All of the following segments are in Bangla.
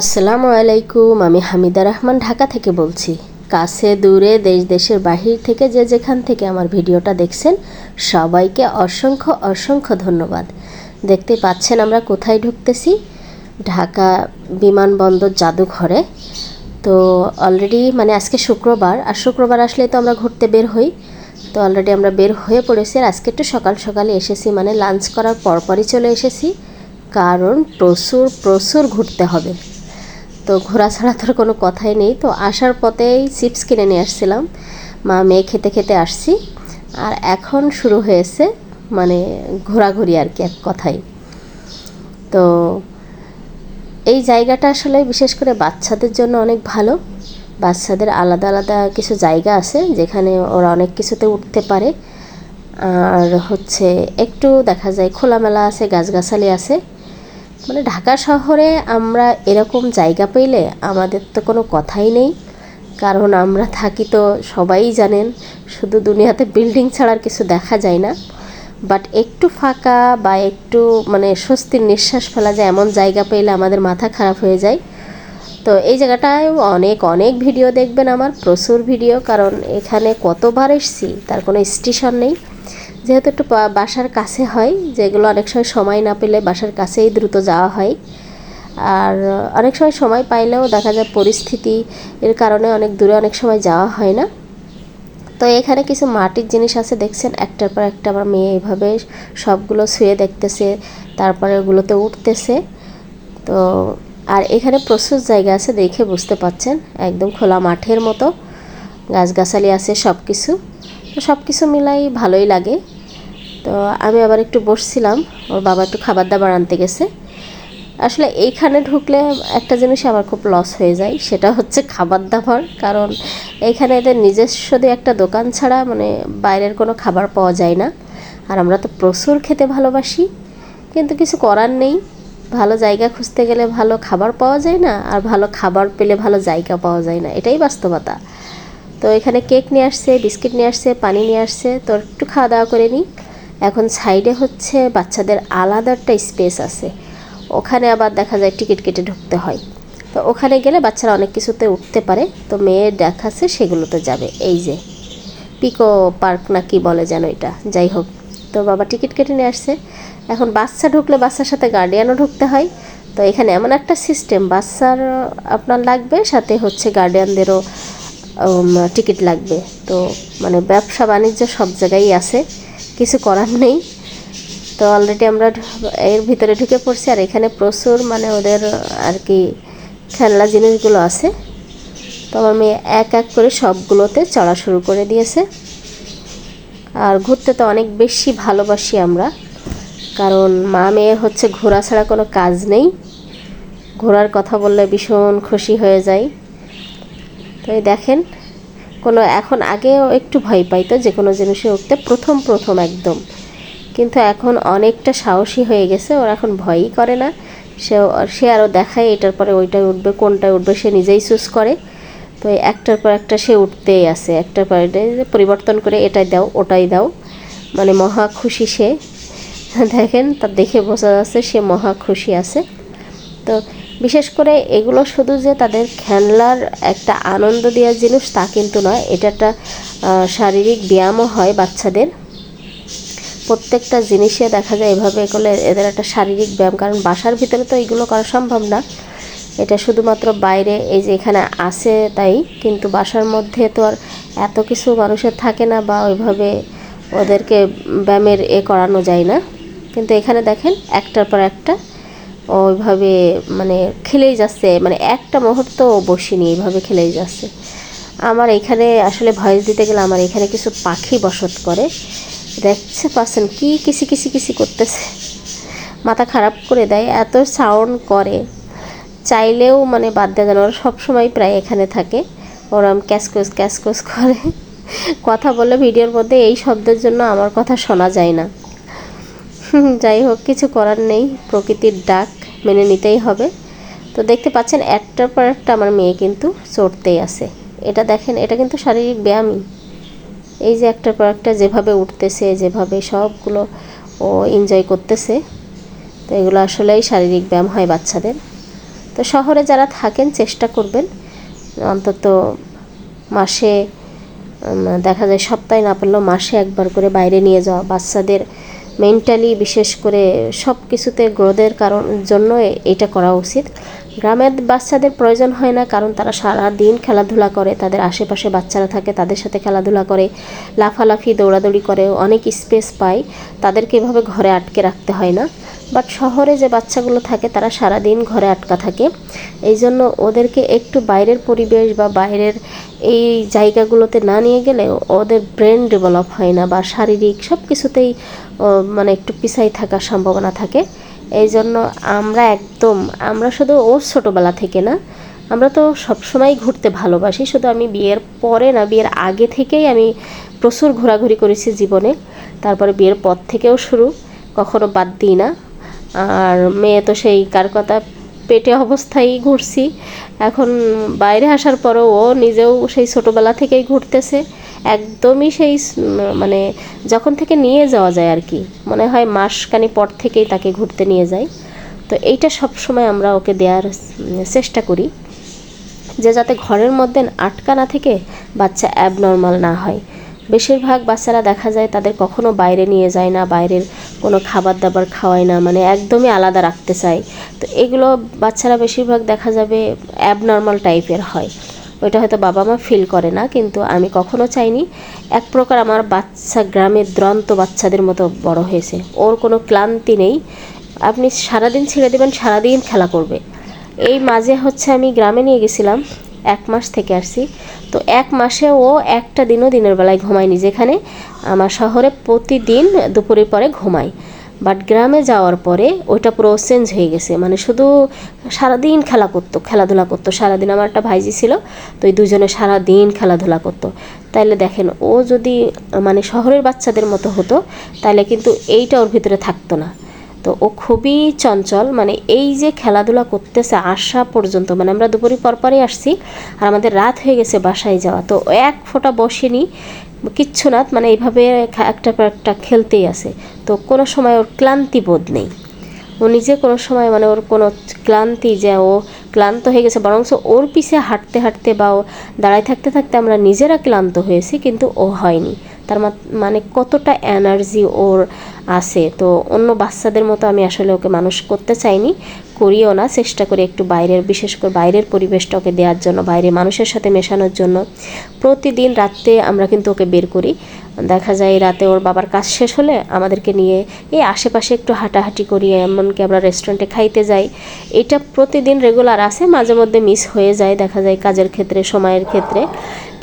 আসসালামু আলাইকুম, আমি হামিদা রহমান ঢাকা থেকে বলছি। কাছে দূরে দেশ, দেশের বাহির থেকে যে যেখান থেকে আমার ভিডিওটা দেখছেন, সবাইকে অসংখ্য অসংখ্য ধন্যবাদ। দেখতে পাচ্ছেন আমরা কোথায় ঢুকতেছি? ঢাকা বিমানবন্দর জাদুঘরে। তো অলরেডি মানে আজকে শুক্রবার, আর শুক্রবার আসলে তো আমরা ঘুরতে বের হই। তো অলরেডি আমরা বের হয়ে পড়েছি, আর আজকে একটু সকাল সকালে এসেছি মানে লাঞ্চ করার পরপরই চলে এসেছি। কারণ প্রচুর প্রচুর ঘুরতে হবে। তো ঘোরা ছাড়া তোর কোনো কথাই নেই। তো আসার পথেই চিপস কিনে নিয়ে আসছিলাম। মা মেয়ে খেতে খেতে আসছি। আর এখন শুরু হয়েছে মানে ঘোরাঘুরি আর কি এক কথাই তো এই জায়গাটা আসলে বিশেষ করে বাচ্চাদের জন্য অনেক ভালো। বাচ্চাদের আলাদা আলাদা কিছু জায়গা আছে যেখানে ওরা অনেক কিছুতে উঠতে পারে। আর হচ্ছে একটু দেখা যায় খোলামেলা আছে, গাছগাছালি আছে। মানে ঢাকা শহরে আমরা এরকম জায়গা পেলে আমাদের তো কোনো কথাই নেই। কারণ আমরা থাকি তো সবাই জানেন, শুধু দুনিয়াতে বিল্ডিং ছাড়ার কিছু দেখা যায় না। বাট একটু ফাঁকা বা একটু মানে স্বস্তির নিঃশ্বাস ফেলা যায়, এমন জায়গা পেলে আমাদের মাথা খারাপ হয়ে যায়। তো এই জায়গাটায় অনেক অনেক ভিডিও দেখবেন আমার, প্রচুর ভিডিও কারণ এখানে কতবার এসছি, তার কোনো স্টেশন নেই। যেহেতু একটু বাসার কাছে হয়, যেগুলো অনেক সময় সময় না পেলে বাসার কাছেই দ্রুত যাওয়া হয়। আর অনেক সময় সময় পাইলেও দেখা যায় পরিস্থিতি এর কারণে অনেক দূরে অনেক সময় যাওয়া হয় না। তো এখানে কিছু মাটির জিনিস আছে, দেখছেন? একটার পর একটা আমার মেয়ে এইভাবে সবগুলো শুয়ে দেখতেছে, তারপরে ওগুলোতে উঠতেছে। তো আর এখানে প্রচুর জায়গা আছে, দেখে বুঝতে পাচ্ছেন? একদম খোলা মাঠের মতো, গাছগাছালি আছে সব কিছু তো সব কিছু মিলাই ভালোই লাগে। তো আমি আবার একটু বসছিলাম, ওর বাবা একটু খাবার দাবার আনতে গেছে। আসলে এইখানে ঢুকলে একটা জিনিস আমার খুব লস হয়ে যায়, সেটা হচ্ছে খাবার দাবার। কারণ এইখানে এদের নিজস্ব একটা দোকান ছাড়া মানে বাইরের কোনো খাবার পাওয়া যায় না। আর আমরা তো প্রচুর খেতে ভালোবাসি, কিন্তু কিছু করার নেই। ভালো জায়গা খুঁজতে গেলে ভালো খাবার পাওয়া যায় না, আর ভালো খাবার পেলে ভালো জায়গা পাওয়া যায় না। এটাই বাস্তবতা। তো এখানে কেক নিয়ে আসছে, বিস্কিট নিয়ে আসছে, পানি নিয়ে আসছে, তো একটু খাওয়া দাওয়া করে নিই এখন সাইডে হচ্ছে বাচ্চাদের আলাদা একটা স্পেস আছে। ওখানে আবার দেখা যায় টিকিট কেটে ঢুকতে হয়। তো ওখানে গেলে বাচ্চারা অনেক কিছুতে উঠতে পারে। তো মেয়ের দেখাচ্ছে সেগুলোতে যাবে। এই যে, পিকো পার্ক না কি বলে যেন এটা। যাই হোক, তো বাবা টিকিট কেটে নিয়ে আসছে। এখন বাচ্চা ঢুকলে বাচ্চার সাথে গার্ডিয়ানও ঢুকতে হয়। তো এখানে এমন একটা সিস্টেম বাচ্চার আপনার লাগবে, সাথে হচ্ছে গার্ডিয়ানদেরও টিকিট লাগবে। তো মানে ব্যবসা বাণিজ্য সব জায়গায় আছে। কিছু করার নেই। তো অলরেডি আমরা এর ভিতরে ঢুকে পড়ছি আর এখানে প্রচুর মানে ওদের আর কি খেলনা জিনিসগুলো আছে। তো আমার মেয়ে এক এক করে সবগুলোতে চড়া শুরু করে দিয়েছে। আর ঘুরতে তো অনেক বেশি ভালোবাসি আমরা। কারণ মা মেয়ের হচ্ছে ঘোরা ছাড়া কোনো কাজ নেই। ঘোরার কথা বললে ভীষণ খুশি হয়ে যায় তো এই দেখেন কোনো, এখন আগেও একটু ভয় পাইতো যে কোনো জিনিসে উঠতে, প্রথম প্রথম একদম। কিন্তু এখন অনেকটা সাহসী হয়ে গেছে, ওর এখন ভয়ই করে না। সে সে আরও দেখায় এটার পরে ওইটায় উঠবে, কোনটায় উঠবে, সে নিজেই চুজ করে। তো একটার পর একটা সে উঠতেই আসে একটার পর পরিবর্তন করে এটাই দাও, ওটাই দাও। মানে মহা খুশি সে। দেখেন তার দেখে বোঝা যাচ্ছে সে মহা খুশি আছে। তো বিশেষ করে এগুলো শুধু যে তাদের খেলনার একটা আনন্দ দেওয়ার জিনিস তা কিন্তু নয়, এটা একটা শারীরিক ব্যায়ামও হয় বাচ্চাদের। প্রত্যেকটা জিনিসে দেখা যায় এভাবে করলে এদের একটা শারীরিক ব্যায়াম, কারণ বাসার ভিতরে তো এগুলো করা সম্ভব না। এটা শুধুমাত্র বাইরে, এই যে এখানে আসে তাই, কিন্তু বাসার মধ্যে তো আর এত কিছু মানুষের থাকে না বা ওইভাবে ওদেরকে ব্যায়ামের এ করানো যায় না। কিন্তু এখানে দেখেন, একটার পর একটা ওইভাবে মানে খেলেই যাচ্ছে মানে একটা মুহূর্ত বসিনি এইভাবে খেলেই যাচ্ছে। আমার এখানে আসলে ভয়েস দিতে গেলে আমার এখানে কিছু পাখি বসত করে। দেখছে পাচ্ছেন কি কিসি কিসি কিসি করতেছে। মাথা খারাপ করে দেয়, এত সাউন্ড করে। চাইলেও মানে বাদ দেওয়া যায় ওরা সবসময় প্রায় এখানে থাকে। ওরম ক্যাসকোস ক্যাসকোস করে। কথা বলে ভিডিওর মধ্যে এই শব্দের জন্য আমার কথা শোনা যায় না। যাই হোক, কিছু করার নেই। প্রকৃতির ডাক মেনে নিতেই হবে। তো দেখতে পাচ্ছেন, একটার পর একটা আমার মেয়ে কিন্তু চড়তেই আছে। এটা দেখেন, এটা কিন্তু শারীরিক ব্যায়ামই। এই যে একটার পর একটা যেভাবে উঠতেছে, যেভাবে সবগুলো ও এনজয় করতেছে, তো এগুলো আসলেই শারীরিক ব্যায়াম হয় বাচ্চাদের। তো শহরে যারা থাকেন, চেষ্টা করবেন। অন্তত মাসে দেখা যায় সপ্তাহে না পারলেও মাসে একবার করে বাইরে নিয়ে যাওয়া। বাচ্চাদের মেন্টালি বিশেষ করে সব কিছুতে গ্রোথের কারণ জন্য এটা করা উচিত। গ্রামের বাচ্চাদের প্রয়োজন হয় না, কারণ তারা সারা দিন খেলাধুলা করে, তাদের আশেপাশে বাচ্চারা থাকে, তাদের সাথে খেলাধুলা করে, লাফালাফি, দৌড়াদৌড়ি করে, অনেক স্পেস পায়। তাদেরকে এভাবে ঘরে আটকে রাখতে হয় না। বাট শহরে যে বাচ্চাগুলো থাকে, তারা সারা দিন ঘরে আটকা থাকে। এই জন্য ওদেরকে একটু বাইরের পরিবেশ বা বাইরের এই জায়গাগুলোতে না নিয়ে গেলে ওদের ব্রেন ডেভেলপ হয় না বা শারীরিক সব কিছুতেই মানে একটু পিছাই থাকার সম্ভাবনা থাকে। এই জন্য আমরা একদম, আমরা শুধু ওর ছোটোবেলা থেকে না, আমরা তো সবসময় ঘুরতে ভালোবাসি। শুধু আমি বিয়ের পরে না, বিয়ের আগে থেকেই আমি প্রচুর ঘোরাঘুরি করেছি জীবনে। তারপরে বিয়ের পর থেকেও শুরু, কখনো বাদ দিই না। আর মেয়ে তো সেই কার কথা পেটে অবস্থায় ঘুরছি। এখন বাইরে আসার পরও ও নিজেও সেই ছোটোবেলা থেকেই ঘুরতেছে। একদমই সেই মানে যখন থেকে নিয়ে যাওয়া যায় আর কি, মনে হয় মাসখানি পর থেকেই তাকে ঘুরতে নিয়ে যায়। তো এইটা সব সময় আমরা ওকে দেওয়ার চেষ্টা করি যে যাতে ঘরের মধ্যে আটকা না থেকে বাচ্চা অ্যাবনর্মাল না হয়। বেশিরভাগ বাচ্চারা দেখা যায় তাদের কখনো বাইরে নিয়ে যায় না, বাইরের কোনো খাবার দাবার খাওয়ায় না মানে একদমই আলাদা রাখতে চায়। তো এগুলো বাচ্চারা বেশিরভাগ দেখা যাবে অ্যাবনর্মাল টাইপের হয়। ওইটা হয়তো বাবা মা ফিল করে না, কিন্তু আমি কখনো চাইনি। এক প্রকার আমার বাচ্চা গ্রামের দ্রন্ত বাচ্চাদের মতো বড় হয়েছে। ওর কোনো ক্লান্তি নেই। আপনি সারাদিন ছেড়ে দেবেন, সারাদিন খেলা করবে। এই মাঝে হচ্ছে আমি গ্রামে নিয়ে গেছিলাম। এক মাস থেকে আসছি। তো এক মাসে ও একটা দিনও দিনের বেলায় ঘুমায়নি যেখানে আমার শহরে প্রতিদিন দুপুরের পরে ঘুমায়। বাট গ্রামে যাওয়ার পরে ওইটা পুরো চেঞ্জ হয়ে গেছে। মানে শুধু সারাদিন খেলা করতো, খেলাধুলা করতো। সারাদিন আমার একটা ভাইজি ছিল, তো এই দুজনে সারাদিন খেলাধুলা করতো। তাইলে দেখেন, ও যদি মানে শহরের বাচ্চাদের মতো হতো তাহলে কিন্তু এইটা ওর ভিতরে থাকতো না। তো ও খুবই চঞ্চল মানে এই যে খেলাধুলা করতেছে আসা পর্যন্ত মানে আমরা দুপুরে পরপরই আসছি আর আমাদের রাত হয়ে গেছে বাসায় যাওয়া। তো এক ফোঁটা বসেনি, কিচ্ছু না মানে এইভাবে একটা পর একটা খেলতেই আছে। তো কোনো সময় ওর ক্লান্তি বোধ নেই। ও নিজে কোনো সময় মানে ওর কোনো ক্লান্তি যে ও ক্লান্ত হয়ে গেছে বরং ওর পিছে হাঁটতে হাঁটতে বা ও দাঁড়ায় থাকতে থাকতে আমরা নিজেরা ক্লান্ত হয়েছি, কিন্তু ও হয়নি। তার মানে কতটা এনার্জি ওর আছে। তো অন্য বাচ্চাদের মতো আমি আসলে ওকে মানুষ করতে চাইনি, করিও না, চেষ্টা করি একটু বাইরের, বিশেষ করে বাইরের পরিবেশটা ওকে দেওয়ার জন্য বাইরে মানুষের সাথে মেশানোর জন্য। প্রতিদিন রাত্রে আমরা কিন্তু ওকে বের করি। দেখা যায় রাতে ওর বাবার কাজ শেষ হলে আমাদেরকে নিয়ে এই আশেপাশে একটু হাঁটাহাঁটি করি, এমনকি আমরা রেস্টুরেন্টে খাইতে যাই। এটা প্রতিদিন রেগুলার আছে, মাঝে মধ্যে মিস হয়ে যায়, দেখা যায় কাজের ক্ষেত্রে, সময়ের ক্ষেত্রে।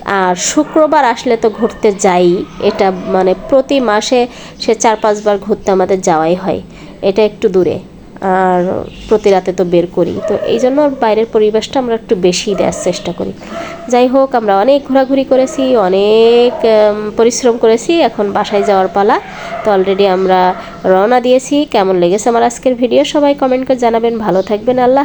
আর শুক্রবার আসলে তো ঘুরতে যাই। এটা মানে প্রতি মাসে সে চার পাঁচবার ঘুরতে আমাদের যাওয়াই হয়। এটা একটু দূরে। আর প্রতি রাতে তো বের করি। তো এই জন্য বাইরের পরিবেশটা আমরা একটু বেশি দেওয়ার চেষ্টা করি। যাই হোক, আমরা অনেক ঘোরাঘুরি করেছি, অনেক পরিশ্রম করেছি। এখন বাসায় যাওয়ার পালা। তো অলরেডি আমরা রওনা দিয়েছি। কেমন লেগেছে আমার আজকের ভিডিও? সবাই কমেন্ট করে জানাবেন। ভালো থাকবেন। আল্লাহ